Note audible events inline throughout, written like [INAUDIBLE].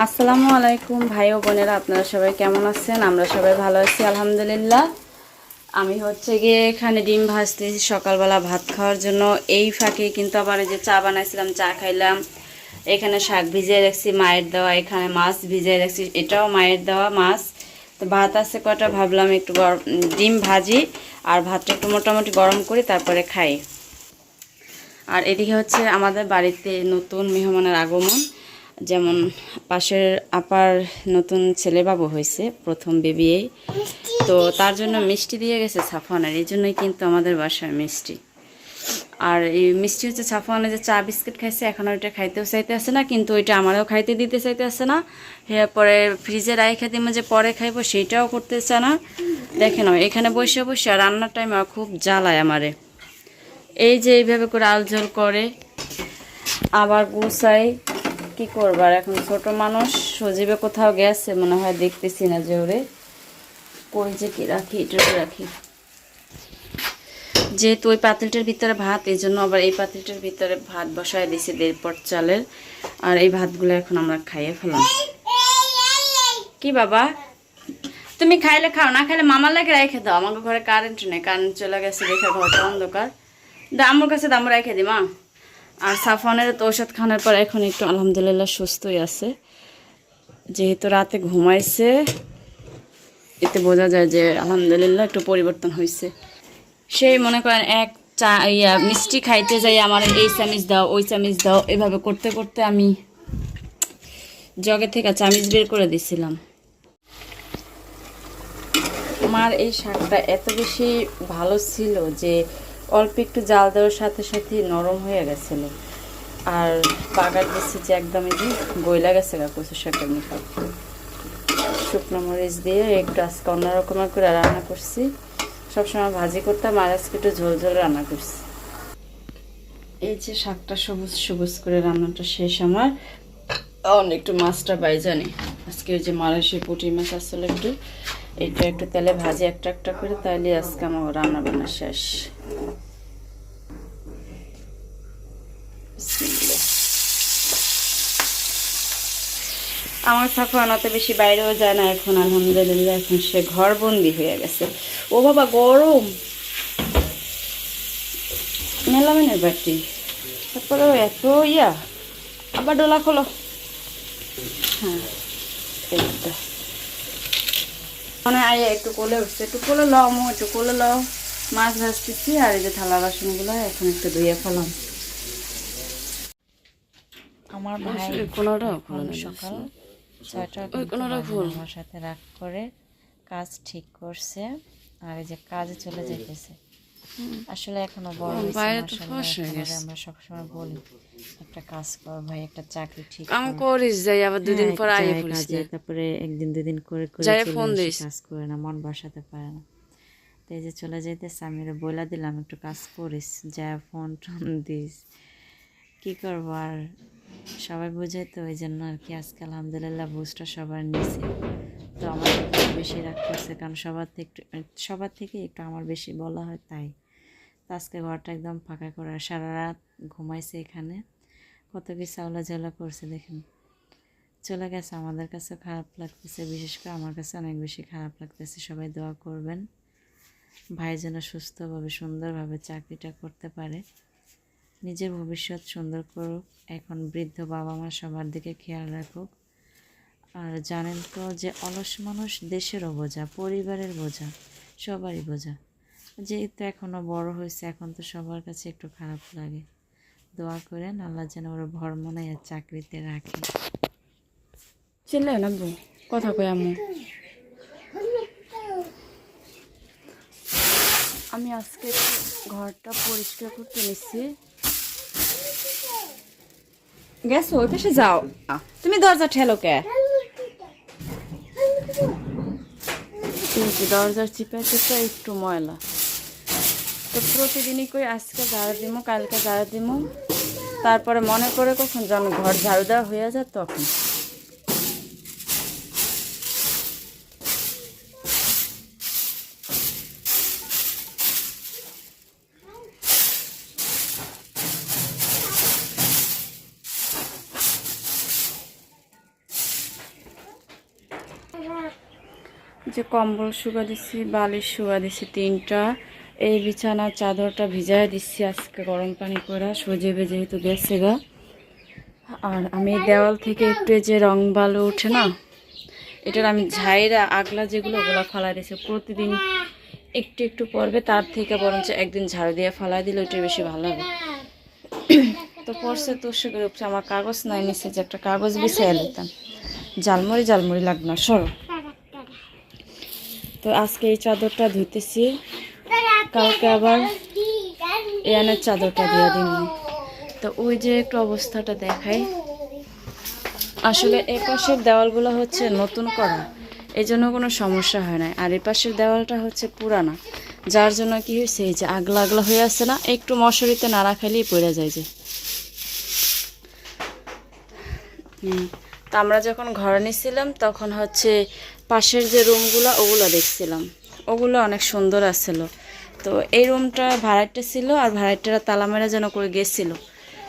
আসসালামু আলাইকুম ভাই ও বোনেরা, আপনারা সবাই কেমন আছেন? আমরা সবাই ভালো আছি, আলহামদুলিল্লাহ। আমি হচ্ছে গিয়ে এখানে ডিম ভাজতেছি, সকালবেলা ভাত খাওয়ার জন্য। এই ফাঁকে কিন্তু আবার যে চা বানাইছিলাম, চা খাইলাম। এখানে শাক ভিজিয়ে রাখছি, মায়ের দেওয়া, এখানে মাছ ভিজিয়ে রাখছি, এটাও মায়ের দেওয়া মাছ। তো ভাত আছে কটা, ভাবলাম একটু গরম, ডিম ভাজি, আর ভাতটা একটু মোটামুটি গরম করি, তারপরে খাই। আর এদিকে হচ্ছে আমাদের বাড়িতে নতুন মেহমানের আগমন। যেমন পাশের আপার নতুন ছেলেবাবু হয়েছে, প্রথম বেবি এই। তো তার জন্য মিষ্টি দিয়ে গেছে সাফানের এই জন্যই কিন্তু আমাদের বাসায় মিষ্টি। আর এই মিষ্টি হচ্ছে সাফানে যে চা বিস্কিট খাইছে, এখন ওইটা খাইতেও চাইতে আসে না, কিন্তু ওইটা আমারও খাইতে দিতে চাইতে আসে না। এরপরে ফ্রিজে রাইখা দিমে যে পরে খাইবো, সেইটাও করতে চায় না। দেখে নাও, এখানে বসে বসে আর রান্নার টাইমে খুব জ্বালায় আমারে। এই যে এইভাবে করে আলঝোল করে, আবার গুছাই কি করবার এখন ছোট মানুষ, সজীবে কোথাও গেছে, মনে হয় দেখতেছি না যে ওরে কই যে কি রাখি, এটা রাখি। যেহেতু ওই পাতিলটার ভিতরে ভাত, এই জন্য আবার এই পাতিলটার ভিতরে ভাত বসায় দিয়েছি দেড় পট চালের। আর এই ভাতগুলো এখন আমরা খাইয়ে ফেলাম। কি বাবা? তুমি খাইলে খাও, না খাইলে মামার লাগে রেখে দাও। আমাকে ঘরে কারেন্ট নেই কারেন্ট চলে গেছে দেখে ঘরটা অন্ধকার। দা আমার কাছে দাম রেখে দি, মা। আর সাফানের তো ওষুধ খাওয়ানোর পর এখন একটু আলহামদুলিল্লাহ সুস্থই আছে। যেহেতু রাতে ঘুমাইছে, এতে বোঝা যায় যে আলহামদুলিল্লাহ একটু পরিবর্তন হয়েছে সেই মনে করেন এক চা, ইয়া, মিষ্টি খাইতে যাই, আমার এই চামিচ দাও, ওই চামিচ দাও, এভাবে করতে করতে আমি জগে থেকে চামিচ বের করে দিছিলাম। আমার এই শাকটা এত বেশি ভালো ছিল যে অল্প একটু জাল দেওয়ার সাথে সাথে নরম হয়ে গেছিল আর বাগার দিচ্ছি যে একদম এই যে গইলা গেছে গা কচু শাকের মুখা শুকনো মরিচ দিয়ে একটু আজকে অন্যরকমের করে রান্না করছি। সবসময় ভাজি করতাম আর আজকে একটু ঝোল ঝোল রান্না করছি। এই যে শাকটা সবুজ সবুজ করে রান্নাটা শেষ আমার। একটু মাছটা বাইজানি আজকে ওই যে মালয়েশিয়া পুঁটি মাছ আসলে একটু। এটা একটু তেলে ভাজি একটা একটা করে তাহলে আজকে আমার রান্না বান্না শেষ। আমার সাফান অত বেশি বাইরেও যায় না এখন আলহামদুলিল্লাহ এখন সে ঘর বন্দি হয়ে গেছে। ও বাবা গরম! মেলামেনের বাটি তারপরে এত ইয়া। আবার ডোলা খোলো। হ্যাঁ মানে আয় একটু কোলে উঠছে। একটু কোলে লও মো একটু কোলে লও। মাছ ভাজতেছি আর এই যে থালা বাসনগুলো এখন একটু ধুয়ে ফেলাম। আমার ভাই কোনোটা সকাল। আমার সাথে রাগ করে কাজ ঠিক করছে আর এই যে কাজে চলে যেতেছে আসলে এখনও বড়। আমরা সবসময় বলি একটা কাজ কর ভাই একটা চাকরি ঠিক কর। করিস যাই আবার দুদিন হ্যাঁ, পর পড়িস তারপরে একদিন দুদিন করে করে ফোন দিস। কাজ করে না মন বসাতে পারে না। তো এই যে চলে যাইতেছে আমি বলে দিলাম একটু কাজ করিস যা ফোন টোন দিস। কি করব আর? সবাই বোঝে তো, ওই জন্য আর কি আজকে আলহামদুলিল্লাহ বুঝটা সবার নিচে তো আমার বেশি রাগ করছে, কারণ সবার থেকে সবার থেকে একটু আমার বেশি বলা হয় তাই। তো আজকে ঘরটা একদম ফাঁকা করে সারা রাত ঘুমাইছে এখানে। কত কি চাওলা জ্বালা করছে দেখেন। চলে গেছে, আমাদের কাছে খারাপ লাগতেছে, বিশেষ করে আমার কাছে অনেক বেশি খারাপ লাগতেছে, সবাই দোয়া করবেন। ভাই যেন সুস্থভাবে, সুন্দরভাবে চাকরিটা করতে পারে। নিজের ভবিষ্যৎ সুন্দর করুক। এখন বৃদ্ধ বাবা মা সবার দিকে খেয়াল রাখুক। আর জানেন তো যে অলস মানুষ দেশেরও বোঝা, পরিবারের বোঝা, সবারই বোঝা। যেহেতু এখনও বড় হয়েছে, এখন তো সবার কাছে একটু খারাপ লাগে। দোয়া করেন, আল্লাহ যেন ওরা ভর মনে চাকরিতে রাখে। না কথা কই আম্মু। আমি আজকে ঘরটা পরিষ্কার করতে নিচ্ছি। গেছো ওই পাশে যাও তুমি দরজা ঠেলো কে? দরজার চিপাতে তো একটু ময়লা। তো প্রতিদিনই কই আজকে ঝাড়ু দিমো কালকে ঝাড়ু দিমো। তারপরে মনে করে কখন যেন ঘর ঝাড়ু দেওয়া হয়ে যায় তখন। যে কম্বল শুকা দিছি, বালিশ শুকা দিছি তিনটা। এই বিছানার চাদরটা ভিজায় দিচ্ছি আজকে গরম পানি করে সজেবে যেহেতু গেছে গা। আর আমি দেওয়াল থেকে একটু যে রং বালু উঠে না, এটার আমি ঝাইরা আগলা যেগুলো ওগুলো ফালাই দিয়েছি। প্রতিদিন একটু একটু পড়বে তার থেকে বরঞ্চ একদিন ঝাড়ু দিয়ে ফালাই দিলে ওইটা বেশি ভালো হবে। তো পড়ছে তো সে করে উঠছে আমার কাগজ নাই, নিচে যে একটা কাগজ বিছিয়ে নিতাম জালমুড়ি জালমুড়ি না, সরো। তো আজকে এই চাদরটা ধুতেছি কালকে আবার এয়ানের চাদরটা দিয়ে দিন তো ওই যে একটু অবস্থাটা দেখাই। আসলে এ পাশের দেওয়ালগুলো হচ্ছে নতুন করা। এই জন্য কোনো সমস্যা হয় না আর এই পাশের দেওয়ালটা হচ্ছে পুরানা। যার জন্য কি হয়েছে, এই যে আগলা আগলা হয়ে আছে না, একটু মশারিতে না রাখালেই পড়ে যায় যে। তা আমরা যখন ঘরে নিয়েছিলাম তখন হচ্ছে পাশের যে রুমগুলো ওগুলো দেখছিলাম। ওগুলো অনেক সুন্দর আসছিল তো এই রুমটা ভাড়াটা ছিল আর ভাড়াটারা তালামেরা যেন করে গেছিল।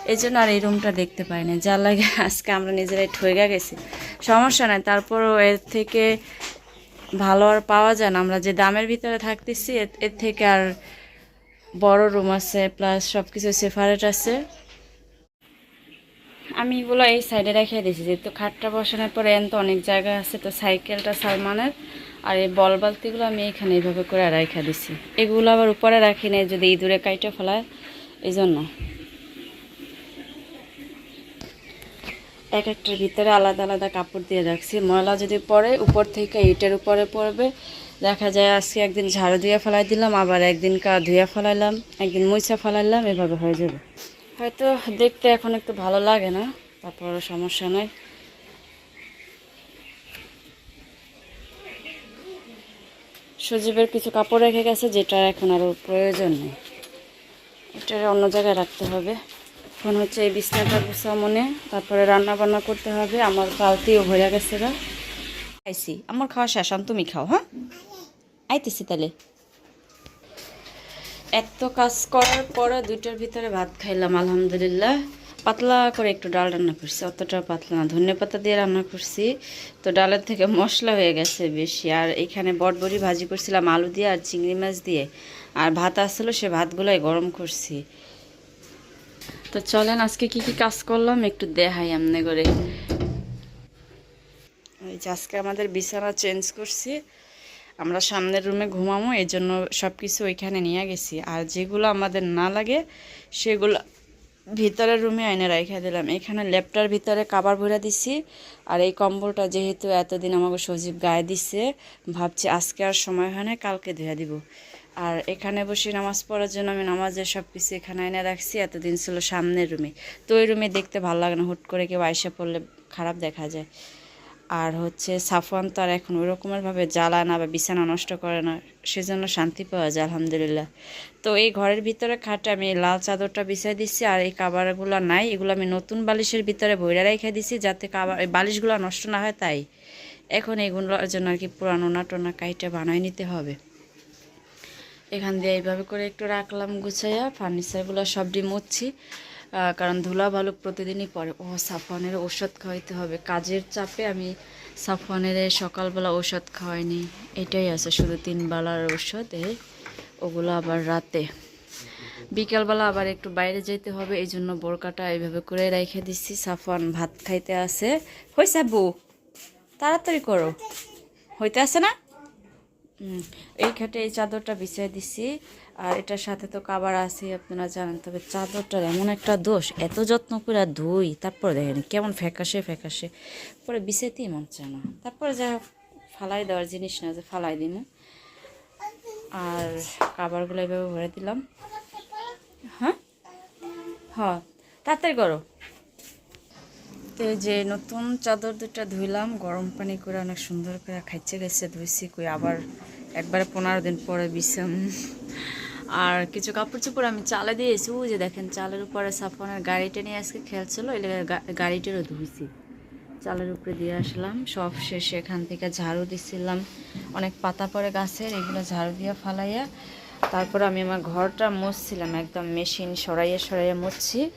এই জন্য আর এই রুমটা দেখতে পাই না যার লাগে আজকে আমরা নিজেরাই ঠইগা গেছি। সমস্যা নাই, তারপরও এর থেকে ভালো আর পাওয়া যায় না। আমরা যে দামের ভিতরে থাকতেছি, এর- থেকে আর বড় রুম আছে প্লাস সব কিছু সেপারেট আছে। আমি এগুলো এই সাইডে রেখে দিয়েছি। যেহেতু খাটটা বসানোর পরে এন তো অনেক জায়গা আছে, তো সাইকেলটা সালমানের। আর এই বল বালতিগুলো আমি এখানে এইভাবে করে রেখে দিছি এগুলো আবার উপরে রাখি নাই, যদি ইঁদুরে কাইটে ফেলায় এই জন্য এক একটার ভিতরে আলাদা আলাদা কাপড় দিয়ে রাখছি। ময়লা যদি পড়ে, উপর থেকে ইটের উপরে পড়বে। দেখা যায় আজকে একদিন ঝাড়ু দিয়ে ফেলাই দিলাম, আবার একদিন কা ধুয়ে ফেলাইলাম, একদিন মুছা ফেলাইলাম, এভাবে হয়ে যাবে। হয়তো দেখতে এখন একটু ভালো লাগে না তারপর সমস্যা নাই। সজীবের কিছু কাপড় রেখে গেছে যেটা এখন আরও প্রয়োজন নেই। এটা অন্য জায়গায় রাখতে হবে। এখন হচ্ছে এই বিছনাটা গুছা মনে, তারপরে রান্না বান্না করতে হবে। আমার বালতিও ভরে গেছে গা। খাইছি। আমার খাওয়া শেষ তুমি খাও হ্যাঁ? আইতেছি তাহলে। এত কাজ করার পরে দুইটার ভিতরে ভাত খাইলাম, আলহামদুলিল্লাহ। পাতলা করে একটু ডাল রান্না করছি অতটা পাতলা না। ধনে পাতা দিয়ে রান্না করছি। তো ডালের থেকে মশলা হয়ে গেছে বেশি। আর এখানে বটবড়ি ভাজি করছিলাম, আলু দিয়ে আর চিংড়ি মাছ দিয়ে। আর ভাত আসলো সে ভাতগুলোই গরম করছি। তো চলেন, আজকে কি কি কাজ করলাম একটু দেখাই আমনে করে। যে আজকে আমাদের বিছানা চেঞ্জ করছি। আমরা সামনের রুমে ঘুমামো, এই জন্য সব কিছু ওইখানে নিয়ে গেছি। আর যেগুলো আমাদের না লাগে, সেগুলো ভিতরের রুমে এনে রেখে দিলাম। এখানে ল্যাপটার ভিতরে কাবার ভরে দিছি। আর এই কম্বলটা যেহেতু এতদিন আমাকে সজীব গায়ে দিছে, ভাবছি আজকে আর সময় হয় না কালকে ধুয়ে দিব। আর এখানে বসে নামাজ পড়ার জন্য আমি নামাজের সব কিছু এখানে এনে রাখছি, এতদিন ছিল সামনের রুমে। তো ওই রুমে দেখতে ভালো লাগে না, হুট করে কেউ আইসা পড়লে খারাপ দেখা যায়। আর হচ্ছে সাফওয়ান তো আর এখন ওই রকমেরভাবে জ্বালায় না বা বিছানা নষ্ট করে না সেজন্য শান্তি পাওয়া যায় আলহামদুলিল্লাহ। তো এই ঘরের ভিতরে খাটে আমি লাল চাদরটা বিছাই দিচ্ছি আর এই কাবারগুলো নাই এগুলো আমি নতুন বালিশের ভিতরে ভৈরা রেখে দিছি যাতে কাবার এই বালিশগুলো নষ্ট না হয় তাই। এখন এইগুলোর জন্য আর কি পুরানো নাটোনা কাইটা বানাই নিতে হবে। এখান দিয়ে এইভাবে করে একটু রাখলাম গুছাইয়া ফার্নিচারগুলো সব ডি মুছছি আহ, কারণ ধুলা ভালুক প্রতিদিনই পরে। ও সাফওয়ানের ওষুধ খাওয়াইতে হবে। কাজের চাপে আমি সাফওয়ানের সকালবেলা ওষুধ খাওয়াইনি। এটাই আছে শুধু তিন বেলার ওষুধ এই ওগুলো আবার রাতে। বিকালবেলা আবার একটু বাইরে যেতে হবে এই জন্য বোরকাটা এইভাবে করে রেখে দিচ্ছি সাফওয়ান ভাত খাইতে আসে হয়েছে বউ তাড়াতাড়ি করো। হইতে আসে না? এই খাটে এই চাদরটা বিছিয়ে দিছি। আর এটার সাথে তো কাবার আছে আপনারা জানেন। তবে চাদরটার এমন একটা দোষ, এত যত্ন করে ধুই, তারপরে দেখেন কেমন ফ্যাকাশে ফ্যাকাশে। পরে বিছাইতেই মন চায় না। তারপরে যা ফালাই দেওয়ার জিনিস না যে ফালাই দিন আর কাবারগুলো এভাবে ভরে দিলাম। হ্যাঁ? হ্যাঁ তাড়াতাড়ি করো। তো যে নতুন চাদর দুটা ধুইলাম, গরম পানি করে অনেক সুন্দর করে খাইছে গেছে, ধুইছি কই আবার একবারে পনেরো দিন পরে বিছাম। আর কিছু কাপড় চোপড় আমি চালে দিয়েছি। ওই যে দেখেন, চালের উপরে সাফনের গাড়িটা নিয়ে আজকে খেলছিল গা- গাড়িটারও ধুইছি। চালের উপরে দিয়ে আসলাম, সব শেষে এখান থেকে ঝাড়ু দিছিলাম। অনেক পাতা পড়ে গাছের, এগুলো ঝাড়ু দিয়ে ফালাইয়া তারপর আমি আমার ঘরটা মুছছিলাম, একদম মেশিন সরাইয়া সরাইয়া মুছছি।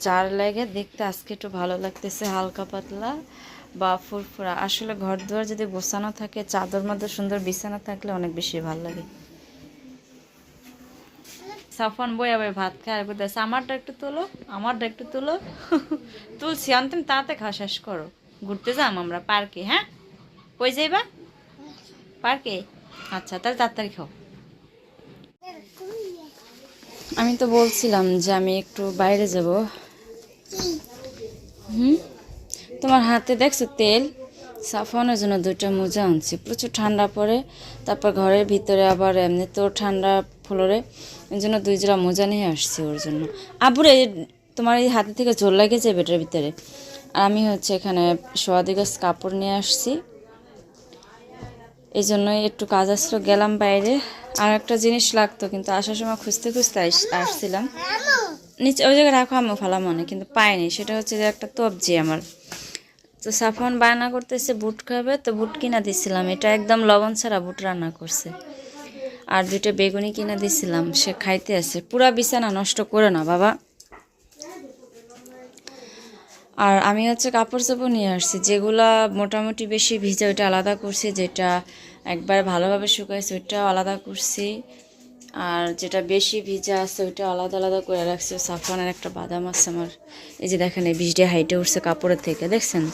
যার লাগে দেখতে আজকে একটু ভালো লাগতেছে, হালকা পাতলা বা ফুরফুরা। আসলে ঘর দুয়ার যদি গোছানো থাকে চাদর মধ্যে সুন্দর বিছানা থাকলে অনেক বেশি ভালো লাগে। সাফন বই আবার ভাত খায় বলতেছে, আমারটা একটু তোলো, আমারটা একটু তোলো। [LAUGHS] তুলছি অন্তিম তাতে খাওয়া শেষ করো। ঘুরতে যাম আমরা, পার্কে হ্যাঁ? কই যাইবা? পার্কে। আচ্ছা তাহলে তাড়াতাড়ি খাও। আমি তো বলছিলাম যে আমি একটু বাইরে যাব। হুম? তোমার হাতে দেখছ তেল? সাফানোর জন্য দুইটা মোজা আনছি, প্রচুর ঠান্ডা পড়ে, তারপর ঘরের ভিতরে আবার এমনি তো ঠান্ডা ফ্লোরে। এই জন্য দুই জোড়া মোজা নিয়ে আসছি ওর জন্য। আবুরে তোমার এই হাতে থেকে জোর লাগে যাবে এটার ভিতরে। আর আমি হচ্ছে এখানে সোয়াদি গাছ কাপড় নিয়ে আসছি। এই জন্যই একটু কাজ আসলো, গেলাম বাইরে। আর একটা জিনিস লাগতো, কিন্তু আসার সময় খুঁজতে খুঁজতে আসছিলাম। নিচে ওই জায়গায় রাখো আমি ফালা মনে কিন্তু পাইনি। সেটা হচ্ছে যে একটা তবজি আমার। তো সাফন বায়না করতেছে, বুট খাবে। তো বুট কিনা দিছিলাম। এটা একদম লবণ ছাড়া বুট রান্না করছে। আর দুইটা বেগুনি কিনা দিছিলাম, সে খাইতে আছে। পুরা বিছানা নষ্ট করে না বাবা। আর আমি হচ্ছে কাপড় চোপড় নিয়ে আসছি, যেগুলা মোটামুটি বেশি ভিজে, ওইটা আলাদা করছি, যেটা একবার ভালোভাবে শুকাইছে, ওইটাও আলাদা করছি। আর যেটা বেশি ভিজা আছে, ওইটা আলাদা আলাদা করে রাখছি। সাফরানের একটা বাদাম আছে আমার। এই যে দেখেন, এই বীজটা হাইটে উঠছে কাপড়ের থেকে, দেখছেন?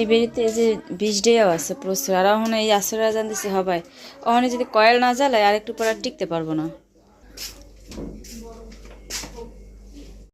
এই বেরিতে যে বিষ ডেয়াও আছে প্রচুর, আর এখন এই আশ্রয় জানতেছি হবাই। অহনে যদি কয়েল না জ্বালায় আর একটু পরে টিকতে পারব না।